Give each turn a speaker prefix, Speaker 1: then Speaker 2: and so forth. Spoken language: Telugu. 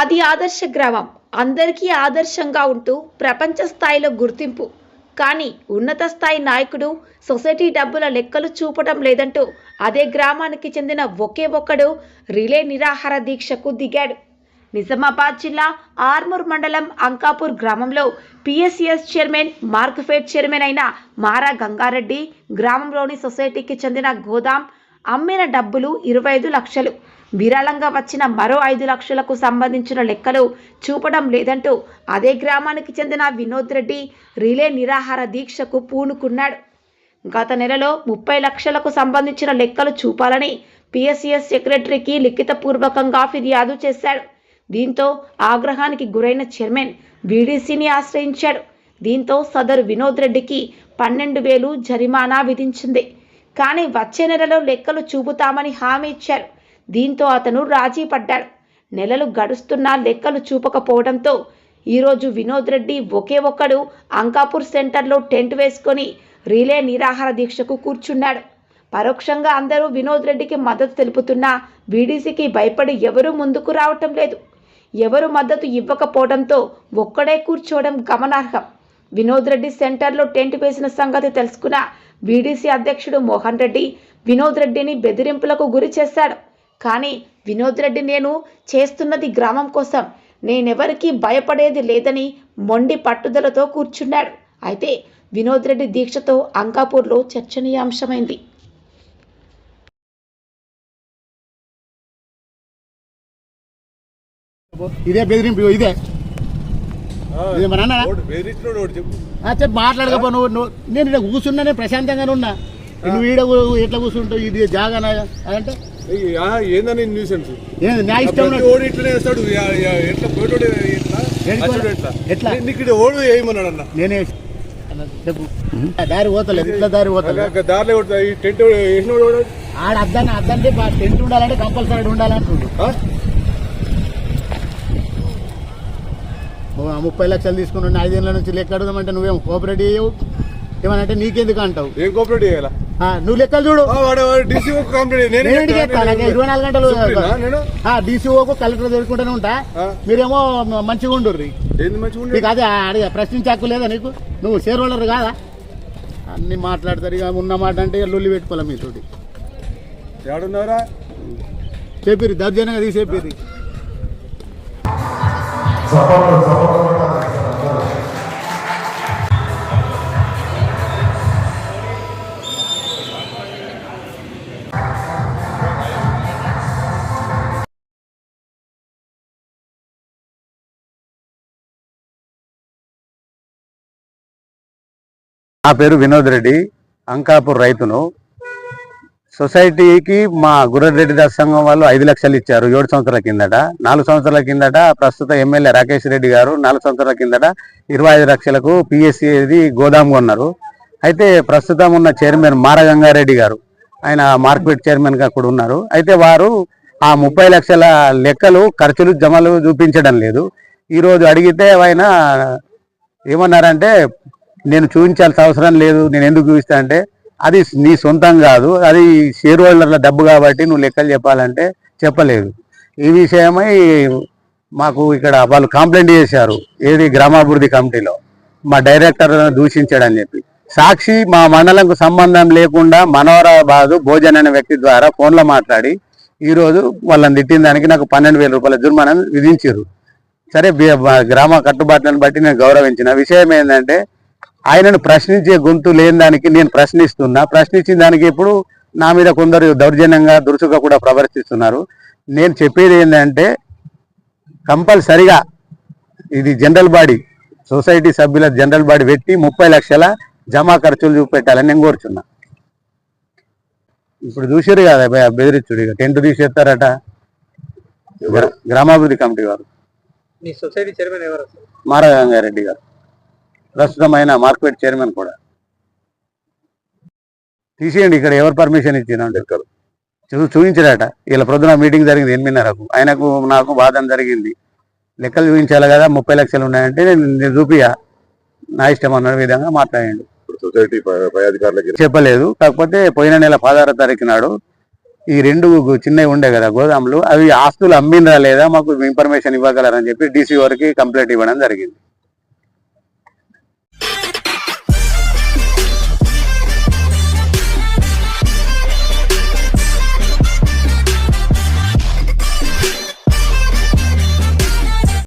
Speaker 1: అది ఆదర్శ గ్రామం. అందరికీ ఆదర్శంగా ఉంటూ ప్రపంచ స్థాయిలో గుర్తింపు. కానీ ఉన్నత స్థాయి నాయకుడు సొసైటీ డబ్బుల లెక్కలు చూపటం లేదంటూ అదే గ్రామానికి చెందిన ఒకే ఒక్కడు రిలే నిరాహార దీక్షకు దిగాడు. నిజామాబాద్ జిల్లా ఆర్మూర్ మండలం అంకాపూర్ గ్రామంలో పిఎస్సిఎస్ చైర్మన్ మార్క్ఫెడ్ చైర్మన్ అయిన మారా గంగారెడ్డి గ్రామంలోని సొసైటీకి చెందిన గోదాం అమ్మిన డబ్బులు ఇరవై ఐదు లక్షలు. విరాళంగా వచ్చిన మరో ఐదు లక్షలకు సంబంధించిన లెక్కలు చూపడం లేదంటూ అదే గ్రామానికి చెందిన వినోద్ రెడ్డి రిలే నిరాహార దీక్షకు పూనుకున్నాడు. గత నెలలో ముప్పై లక్షలకు సంబంధించిన లెక్కలు చూపాలని పిఎస్సిఎస్ సెక్రటరీకి లిఖితపూర్వకంగా ఫిర్యాదు చేశాడు. దీంతో ఆగ్రహానికి గురైన చైర్మన్ బీడీసీని ఆశ్రయించాడు. దీంతో సదరు వినోద్ రెడ్డికి పన్నెండు వేలు జరిమానా విధించింది. కానీ వచ్చే నెలలో లెక్కలు చూపుతామని హామీ ఇచ్చారు. దీంతో అతను రాజీ పడ్డాడు. నెలలు గడుస్తున్నా లెక్కలు చూపకపోవడంతో ఈరోజు వినోద్ రెడ్డి ఒకే ఒక్కడు అంకాపూర్ సెంటర్లో టెంట్ వేసుకొని రిలే నిరాహార దీక్షకు కూర్చున్నాడు. పరోక్షంగా అందరూ వినోద్ రెడ్డికి మద్దతు తెలుపుతున్నా బీడీసీకి భయపడి ఎవరూ ముందుకు రావటం లేదు. ఎవరు మద్దతు ఇవ్వకపోవడంతో ఒక్కడే కూర్చోవడం గమనార్హం. వినోద్ రెడ్డి సెంటర్లో టెంట్ వేసిన సంగతి తెలుసుకున్న బీడీసీ అధ్యక్షుడు మోహన్ రెడ్డి వినోద్ రెడ్డిని బెదిరింపులకు గురి చేశాడు. కానీ వినోద్ రెడ్డి నేను చేస్తున్నది గ్రామం కోసం. నేనెవరికీ భయపడేది లేదని మొండి పట్టుదలతో కూర్చున్నాడు. అయితే వినోద్ రెడ్డి దీక్షతో అంకాపూర్లో చర్చనీయాంశమైంది.
Speaker 2: ఇదే బెదిరింపు ఇదే.
Speaker 3: చెప్పు.
Speaker 2: మాట్లాడకపో నువ్వు నువ్వు నేను ఇక్కడ కూర్చున్నా నేను ప్రశాంతంగానే ఉన్నా. నువ్వు ఈడ ఎట్లా కూర్చుంటావు? ఇది జాగానా? అంటే
Speaker 3: ఏందని న్యూసెన్స్
Speaker 2: ఏంది నా ఇష్టం.
Speaker 3: ఓడి ఇట్లనే వేస్తాడు ఎట్లా? పోయేటోడు ఎట్లా? ఎట్లా? నీకు ఇక్కడ ఓడు వేయమన్నాడు అన్న.
Speaker 2: నేనే చెప్పు. దారి పోతలేదు ఇట్లా దారి పోతలేదు.
Speaker 3: దారిలో ఈ టెంట్ వేసినోడు?
Speaker 2: ఆడ అద్దాన్ని అద్దంటే టెంట్ ఉండాలంటే కంపల్సరీ ఉండాలంటుండు
Speaker 3: ఆ?
Speaker 2: ఓ, ఆ ముప్పై లక్షలు తీసుకుని ఐదేళ్ళ నుంచి లెక్క అడుగుదామంటే నువ్వేం కోఆపరేట్ చేయవు? ఏమనంటే నీకెందుకు అంటావు?
Speaker 3: ఏం కోఆపరేట్ చేయాలా
Speaker 2: ఆ, నువ్వు లెక్కలు చూడు. ఇరవై నాలుగు గంటలు డీసీఓకు కలెక్టర్ తెలుసుకుంటూనే ఉంటా. మీరేమో మంచిగా ఉండుర్రి.
Speaker 3: ఏంది మంచిగా ఉండే
Speaker 2: నీకు అదే అడిగా ప్రశ్నించే హక్కు లేదా నీకు? నువ్వు షేర్ హోల్డర్ కాదా? అన్ని మాట్లాడతారు ఇక ఉన్న మాట అంటే ఇక లొల్లి పెట్టుకోవాలి మీతోటి.
Speaker 3: ఏడున్నారా
Speaker 2: చెప్పిరి దర్జనంగా తీసి
Speaker 4: నా పేరు వినోద్ రెడ్డి అంకాపూర్ రైతును. సొసైటీకి మా గుర్రెడ్డి దాస్ సంఘం వాళ్ళు ఐదు లక్షలు ఇచ్చారు ఏడు సంవత్సరాల కిందట. నాలుగు సంవత్సరాల కిందట ప్రస్తుత ఎమ్మెల్యే రాకేష్ రెడ్డి గారు నాలుగు సంవత్సరాల కిందట ఇరవై ఐదు లక్షలకు పిఎస్సి గోదాం కొన్నారు. అయితే ప్రస్తుతం ఉన్న చైర్మన్ మారగంగారెడ్డి గారు ఆయన మార్కెట్ చైర్మన్గా కూడా ఉన్నారు. అయితే వారు ఆ ముప్పై లక్షల లెక్కలు ఖర్చులు జమలు చూపించడం లేదు. ఈరోజు అడిగితే ఆయన ఏమన్నారంటే నేను చూపించాల్సిన అవసరం లేదు నేను ఎందుకు చూపిస్తా అంటే అది నీ సొంతం కాదు అది షేర్ హోల్డర్ల డబ్బు కాబట్టి నువ్వు లెక్కలు చెప్పాలంటే చెప్పలేదు. ఈ విషయమై మాకు ఇక్కడ వాళ్ళు కంప్లైంట్ చేశారు ఏది గ్రామాభివృద్ధి కమిటీలో. మా డైరెక్టర్ దూషించాడని చెప్పి. సాక్షి మా మండలంకు సంబంధం లేకుండా మనోహరాబాదు భోజన్ అనే వ్యక్తి ద్వారా ఫోన్లో మాట్లాడి ఈరోజు వాళ్ళని తిట్టిన దానికి నాకు పన్నెండు వేల రూపాయల జుర్మానం విధించారు. సరే గ్రామ కట్టుబాట్లను బట్టి నేను గౌరవించిన. విషయం ఏంటంటే ఆయనను ప్రశ్నించే గొంతు లేని దానికి నేను ప్రశ్నిస్తున్నా. ప్రశ్నించిన దానికి ఇప్పుడు నా మీద కొందరు దౌర్జన్యంగా దురుసుగా కూడా ప్రవర్తిస్తున్నారు. నేను చెప్పేది ఏంటంటే కంపల్సరిగా ఇది జనరల్ బాడీ సొసైటీ సభ్యుల జనరల్ బాడీ పెట్టి ముప్పై లక్షల జమా ఖర్చులు చూపెట్టాలని నేను కోరుచున్నా. ఇప్పుడు చూసారు కదా బెదిరించుడు ఇక. టెంట్ తీసేస్తారట. గ్రా- గ్రామాభివృద్ధి కమిటీ వారు.
Speaker 5: మీ సొసైటీ చైర్మన్ ఎవరు? అసలు?
Speaker 4: మారగంగారెడ్డి గారు. ప్రస్తుతం ఆయన మార్కెట్ చైర్మన్ కూడా. తీసేయండి ఇక్కడ ఎవరు పర్మిషన్ ఇచ్చిందంటే చూ చూపించారట ఇలా ప్రొద్దున మీటింగ్ జరిగింది ఎనిమిదిన్నరకు. ఆయనకు నాకు వాదన జరిగింది. లెక్కలు చూపించాలి కదా ముప్పై లక్షలు ఉన్నాయంటే నేను చూపియా నా ఇష్టం అన్న విధంగా మాట్లాడండి.
Speaker 3: సొసైటీ పై అధికారులకి
Speaker 4: చెప్పలేదు. కాకపోతే పోయిన నెల పదహారో తారీఖు నాడు ఈ రెండు చిన్నవి ఉండే కదా గోదాములు అవి ఆస్తులు అమ్మినరా లేదా మాకు ఇన్ఫర్మేషన్ ఇవ్వగలరని చెప్పి డీసీ వారికి కంప్లైంట్ ఇవ్వడం జరిగింది.